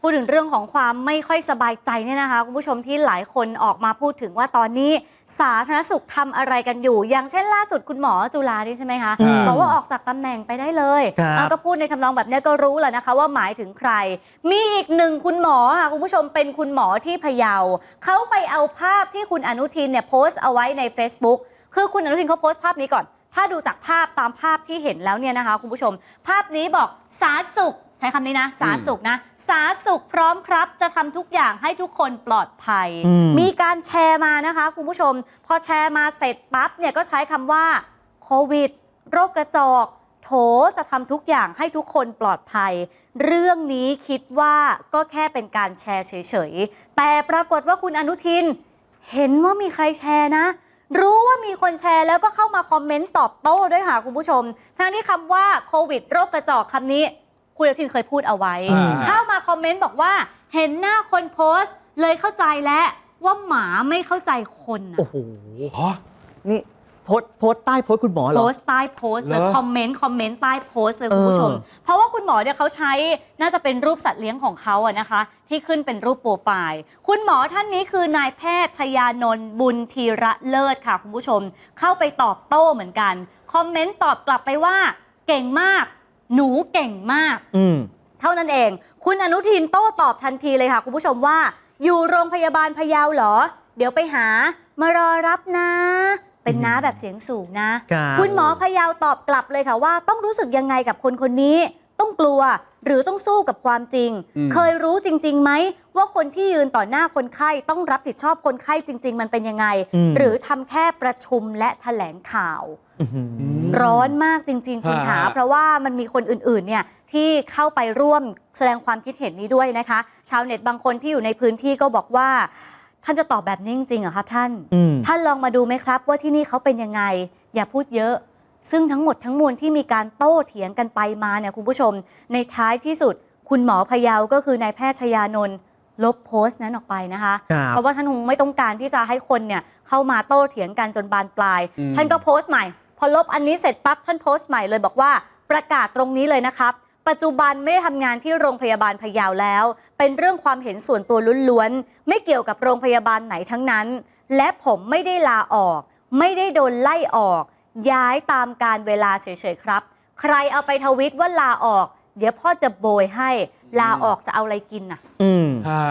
พูดถึงเรื่องของความไม่ค่อยสบายใจเนี่ยนะคะคุณผู้ชมที่หลายคนออกมาพูดถึงว่าตอนนี้สาธารณสุขทำอะไรกันอยู่ อย่างเช่นล่าสุดคุณหมอจุฬานี่ใช่ไหมคะอืมบอกว่าออกจากตำแหน่งไปได้เลยครับอะก็พูดในทำนองแบบเนี้ยก็รู้แหละนะคะ ว่าหมายถึงใคร มีอีกหนึ่งคุณหมอค่ะคุณผู้ชมเป็นคุณหมอที่พะเยาเขาไปเอาภาพที่คุณอนุทินเนี่ยโพสต์เอาไว้ใน Facebook คือคุณอนุทินเขาโพสต์ภาพนี้ก่อน ถ้าดูจากภาพตามภาพที่เห็นแล้วเนี่ยนะคะ คุณผู้ชม ภาพนี้บอกสาสุข ใช้คำนี้นะ สาสุขนะ สาสุขพร้อมครับ จะทำทุกอย่างให้ทุกคนปลอดภัย อืม มีการแชร์มานะคะ คุณผู้ชม พอแชร์มาเสร็จปั๊บเนี่ยก็ใช้คำว่าโควิด โรคกระจอก โถจะทำทุกอย่างให้ทุกคนปลอดภัย เรื่องนี้คิดว่าก็แค่เป็นการแชร์เฉยๆ แต่ปรากฏว่าคุณอนุทิน เห็นว่ามีใครแชร์นะ รู้ว่ามีคนแชร์แล้วก็เข้ามาคอมเมนต์ตอบโต้ด้วยค่ะคุณผู้ชม ทั้งที่คำว่าโควิดโรคกระจอกคำนี้ คุณอนุทินเคยพูดเอาไว้ อ่า เข้ามาคอมเมนต์บอกว่า เห็นหน้าคนโพสต์ เลยเข้าใจแล้วว่าหมาไม่เข้าใจคนน่ะ โอ้โห ฮะนี่ โพสต์โพสต์ใต้โพสต์คุณหมอเหรโพอ สต์ใต้โพสต์เลยเหรอ คอมเมนต์คอมเมนต์ใต้โพสต์เลยคุณผู้ชม เออ เพราะว่าคุณหมอเนี่ยเขาใช้น่าจะเป็นรูปสัตว์เลี้ยงของเขาอะนะคะ ที่ขึ้นเป็นรูปโปรไฟล์ คุณหมอท่านนี้คือนายแพทย์ชยานนท์บุญธีระเลิศค่ะคุณผู้ชม เข้าไปตอบโต้เหมือนกัน คอมเมนต์ตอบกลับไปว่า เก่งมาก หนูเก่งมาก อืม เท่านั้นเอง คุณอนุทินโต้ตอบทันทีเลยค่ะคุณผู้ชมว่า อยู่โรงพยาบาลพะเยาเหรอ เดี๋ยวไปหามารอรับนะ เป็นน้าแบบเสียงสูงนะ ครับ คุณหมอพะเยาตอบกลับเลยค่ะว่า ต้องรู้สึกยังไงกับคนคนนี้ ต้องกลัวหรือต้องสู้กับความจริง อืม เคยรู้จริงๆไหมว่าคนที่ยืนต่อหน้าคนไข้ต้องรับผิดชอบคนไข้จริง ๆ มันเป็นยังไง อืม หรือทำแค่ประชุมและแถลงข่าว อื้อหือ ร้อนมากจริง ๆ คุณขาฮะ เพราะว่ามันมีคนอื่น ๆ เนี่ยที่เข้าไปร่วมแสดงความคิดเห็นนี้ด้วยนะคะ ชาวเน็ตบางคนที่อยู่ในพื้นที่ก็บอกว่า ท่านจะตอบแบบนี้จริงๆเหรอครับท่าน อืม ท่านลองมาดูไหมครับ ว่าที่นี่เขาเป็นยังไง อย่าพูดเยอะ ซึ่งทั้งหมดทั้งมวลที่มีการโต้เถียงกันไปมาเนี่ยคุณผู้ชม ในท้ายที่สุด คุณหมอพะเยาก็คือนายแพทย์ชยานนท์ลบโพสต์นั้นออกไปนะคะ ครับ เพราะว่าท่านคงไม่ต้องการที่จะให้คนเนี่ยเข้ามาโต้เถียงกันจนบานปลาย อืม ท่านก็โพสต์ใหม่ พอลบอันนี้เสร็จปั๊บท่านโพสต์ใหม่เลยบอกว่าประกาศตรงนี้เลยนะครับ ปัจจุบันไม่ได้ทำงานที่โรงพยาบาลพะเยาแล้ว เป็นเรื่องความเห็นส่วนตัวล้วนๆ ไม่เกี่ยวกับโรงพยาบาลไหนทั้งนั้น และผมไม่ได้ลาออก ไม่ได้โดนไล่ออก ย้ายตามการเวลาเฉยๆครับ ใครเอาไปทวิตว่าลาออก เดี๋ยวพ่อจะโบยให้ ลาออกจะเอาอะไรกินน่ะ อืม ฮะ